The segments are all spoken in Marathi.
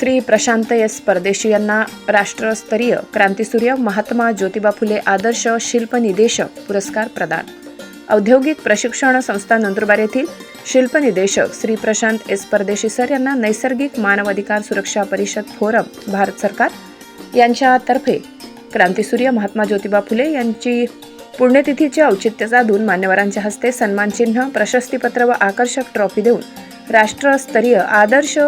श्री प्रशांत एस परदेशी यांना राष्ट्रस्तरीय क्रांतीसूर्य महात्मा ज्योतिबा फुले आदर्श शिल्पनिदेशक पुरस्कार प्रदान. औद्योगिक प्रशिक्षण संस्था नंदुरबार येथील शिल्पनिदेशक श्री प्रशांत एस परदेशी सर यांना नैसर्गिक मानवाधिकार सुरक्षा परिषद फोरम भारत सरकार यांच्यातर्फे क्रांतीसूर्य महात्मा ज्योतिबा फुले यांची पुण्यतिथीचे औचित्य साधून मान्यवरांच्या हस्ते सन्मानचिन्ह प्रशस्तीपत्र व आकर्षक ट्रॉफी देऊन राष्ट्रस्तरीय आदर्श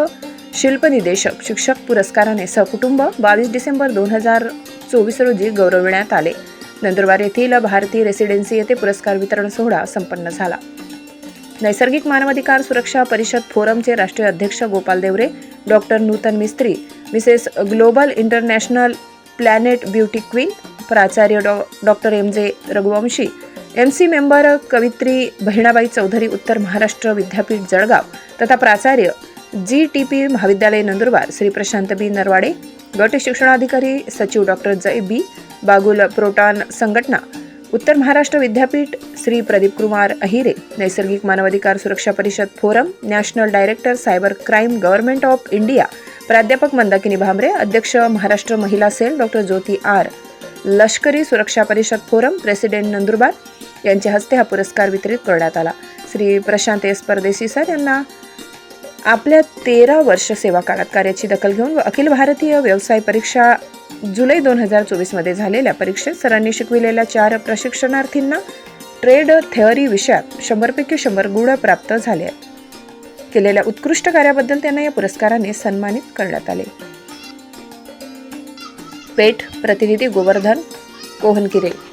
शिल्प निदेशक शिक्षक पुरस्काराने सहकुटुंब बावीस डिसेंबर दोन हजार चोवीस रोजी गौरविण्यात आले. नंदुरबार येथील भारतीय रेसिडेन्सी येथे पुरस्कार वितरण सोहळा संपन्न झाला. नैसर्गिक मानवाधिकार सुरक्षा परिषद फोरमचे राष्ट्रीय अध्यक्ष Gopal Deore doctor Nutan Mistry Mrs global international planet beauty queen प्राचार्य Dr doctor M J Raghuvanshi M C member कवित्री Bahinabai Chaudhari Uttar Maharashtra विद्यापीठ जळगाव तथा प्राचार्य जी टी पी महाविद्यालय नंदुरबार श्री प्रशांत बी नरवाडे गट शिक्षणाधिकारी सचिव doctor Jay B Bagul proton संघटना उत्तर महाराष्ट्र विद्यापीठ श्री प्रदीप कुमार अहिरे नैसर्गिक मानवाधिकार सुरक्षा परिषद forum national director cyber crime government of India प्राध्यापक मंदाकिनी भांबरे अध्यक्ष महाराष्ट्र महिला सेल डॉक्टर ज्योती आर लष्करी सुरक्षा परिषद फोरम प्रेसिडेंट नंदुरबार यांच्या हस्ते हा पुरस्कार वितरित करण्यात आला. श्री प्रशांत एस परदेशी सर यांना आपल्या तेरा वर्ष सेवा काळात कार्याची दखल घेऊन व अखिल भारतीय व्यवसाय परीक्षा जुलै दोन हजार चोवीसमध्ये झालेल्या परीक्षेत सरांनी शिकविलेल्या चार प्रशिक्षणार्थींना ट्रेड थेअरी विषयात शंभरपैकी शंभर गुण प्राप्त झाले. केलेल्या उत्कृष्ट कार्याबद्दल त्यांना या पुरस्काराने सन्मानित करण्यात आले. पेठ प्रतिनिधी गोवर्धन कोहनकिरे.